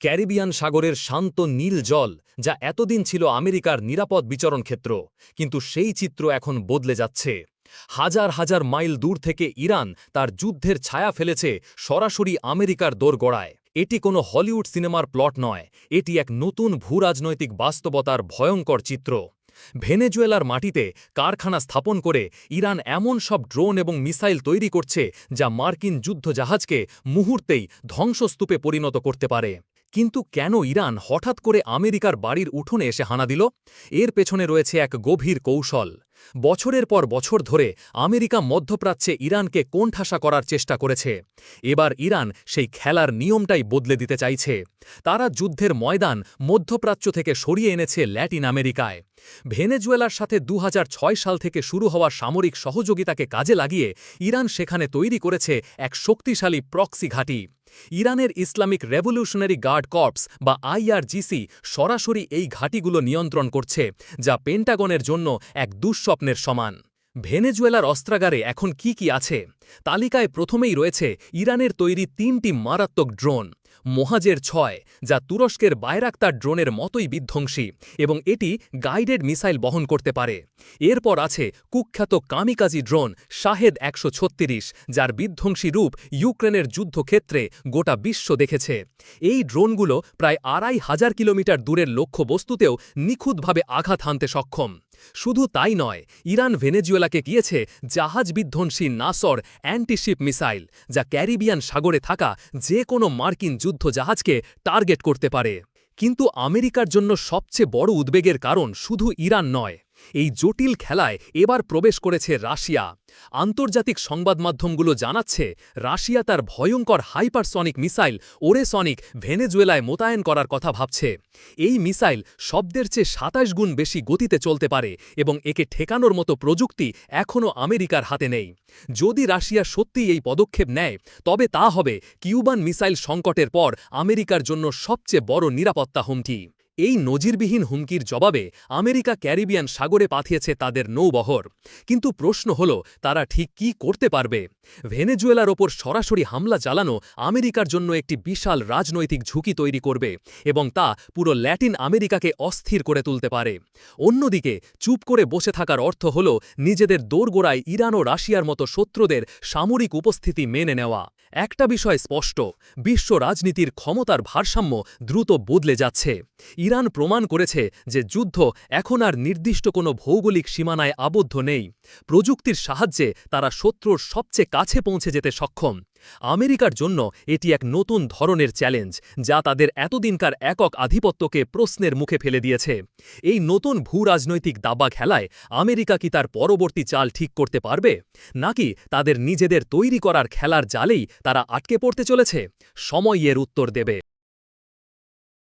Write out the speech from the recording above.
Caribbean সাগরের শান্ত নীল জল, যা এতদিন ছিল আমেরিকার নিরাপদ বিচরণ ক্ষেত্র, কিন্তু সেই চিত্র এখন বদলে যাচ্ছে। হাজার হাজার মাইল দূর থেকে ইরান তার যুদ্ধের ছায়া ফেলেছে সরাসরি আমেরিকার দোরগড়ায়। এটি কোনো হলিউড সিনেমার প্লট নয়, এটি এক নতুন ভূরাজনৈতিক বাস্তবতার ভয়ঙ্কর চিত্র। ভেনেজুয়েলার মাটিতে কারখানা স্থাপন করে ইরান এমন সব ড্রোন এবং মিসাইল তৈরি করছে, যা মার্কিন যুদ্ধজাহাজকে মুহূর্তেই ধ্বংসস্তূপে পরিণত করতে পারে। কিন্তু কেন ইরান হঠাৎ করে আমেরিকার বাড়ির উঠোনে এসে হানা দিল? এর পেছনে রয়েছে এক গভীর কৌশল। বছরের পর বছর ধরে আমেরিকা মধ্যপ্রাচ্যে ইরানকে কোণঠাসা করার চেষ্টা করেছে। এবার ইরান সেই খেলার নিয়মটাই বদলে দিতে চাইছে। তারা যুদ্ধের ময়দান মধ্যপ্রাচ্য থেকে সরিয়ে এনেছে ল্যাটিন আমেরিকায়। ভেনেজুয়েলার সাথে দু হাজার ছয় সাল থেকে শুরু হওয়া সামরিক সহযোগিতাকে কাজে লাগিয়ে ইরান সেখানে তৈরি করেছে এক শক্তিশালী প্রক্সি ঘাঁটি। ইরানের ইসলামিক রেভলিউশনারি গার্ড কর্পস বা আইআরজিসি সরাসরি এই ঘাঁটিগুলো নিয়ন্ত্রণ করছে, যা পেন্টাগনের জন্য এক দুঃস্বপ্নের সমান। ভেনেজুয়েলার অস্ত্রাগারে এখন কি কি আছে? তালিকায় প্রথমেই রয়েছে ইরানের তৈরি তিনটি মারাত্মক ড্রোন। মোহাজের ছয়, যা তুরস্কের বায়রাক্তার ড্রোনের মতোই বিধ্বংসী এবং এটি গাইডেড মিসাইল বহন করতে পারে। এরপর আছে কুখ্যাত কামিকাজি ড্রোন শাহেদ একশো ছত্রিশ, যার বিধ্বংসী রূপ ইউক্রেনের যুদ্ধক্ষেত্রে গোটা বিশ্ব দেখেছে। এই ড্রোনগুলো প্রায় আড়াই হাজার কিলোমিটার দূরের লক্ষ্যবস্তুতেও নিখুঁতভাবে আঘাত হানতে সক্ষম। শুধু তাই নয়, ইরান ভেনেজুয়েলাকে গিয়েছে জাহাজ বিধ্বংসী নাসর অ্যান্টিশিপ মিসাইল, যা ক্যারিবিয়ান সাগরে থাকা যে কোনো মার্কিন যুদ্ধজাহাজকে টার্গেট করতে পারে। কিন্তু আমেরিকার জন্য সবচেয়ে বড় উদ্বেগের কারণ শুধু ইরান নয়। এই জটিল খেলায় এবার প্রবেশ করেছে রাশিয়া। আন্তর্জাতিক সংবাদ মাধ্যমগুলো জানাচ্ছে, রাশিয়া তার ভয়ঙ্কর হাইপারসনিক মিসাইল ওরেসনিক ভেনেজুয়েলায় মোতায়েন করার কথা ভাবছে। এই মিসাইল শব্দের চেয়ে সাতাশ গুণ বেশি গতিতে চলতে পারে এবং একে ঠেকানোর মতো প্রযুক্তি এখনও আমেরিকার হাতে নেই। যদি রাশিয়া সত্যি এই পদক্ষেপ নেয়, তবে তা হবে কিউবান মিসাইল সংকটের পর আমেরিকার জন্য সবচেয়ে বড় নিরাপত্তা হুমকি। এই নজিরবিহীন হুমকির জবাবে আমেরিকা ক্যারিবিয়ান সাগরে পাঠিয়েছে তাদের নৌবহর। কিন্তু প্রশ্ন হল, তারা ঠিক কি করতে পারবে? ভেনেজুয়েলার ওপর সরাসরি হামলা চালানো আমেরিকার জন্য একটি বিশাল রাজনৈতিক ঝুঁকি তৈরি করবে এবং তা পুরো ল্যাটিন আমেরিকাকে অস্থির করে তুলতে পারে। অন্যদিকে, চুপ করে বসে থাকার অর্থ হল নিজেদের দোরগোড়ায় ইরান ও রাশিয়ার মতো শত্রুদের সামরিক উপস্থিতি মেনে নেওয়া। একটা বিষয় স্পষ্ট, বিশ্ব রাজনীতির ক্ষমতার ভারসাম্য দ্রুত বদলে যাচ্ছে। ইরান প্রমাণ করেছে যে যুদ্ধ এখন আর নির্দিষ্ট কোনো ভৌগোলিক সীমানায় আবদ্ধ নেই। প্রযুক্তির সাহায্যে তারা শত্রুর সবচেয়ে কাছে পৌঁছে যেতে সক্ষম। আমেরিকার জন্য এটি এক নতুন ধরনের চ্যালেঞ্জ, যা তাদের এতদিনকার একক আধিপত্যকে প্রশ্নের মুখে ফেলে দিয়েছে। এই নতুন ভূ রাজনৈতিক দাবা খেলায় আমেরিকা কি তার পরবর্তী চাল ঠিক করতে পারবে? নাকি তাদের নিজেদের তৈরি করার খেলার জালেই তারা আটকে পড়তে চলেছে? সময় এর উত্তর দেবে।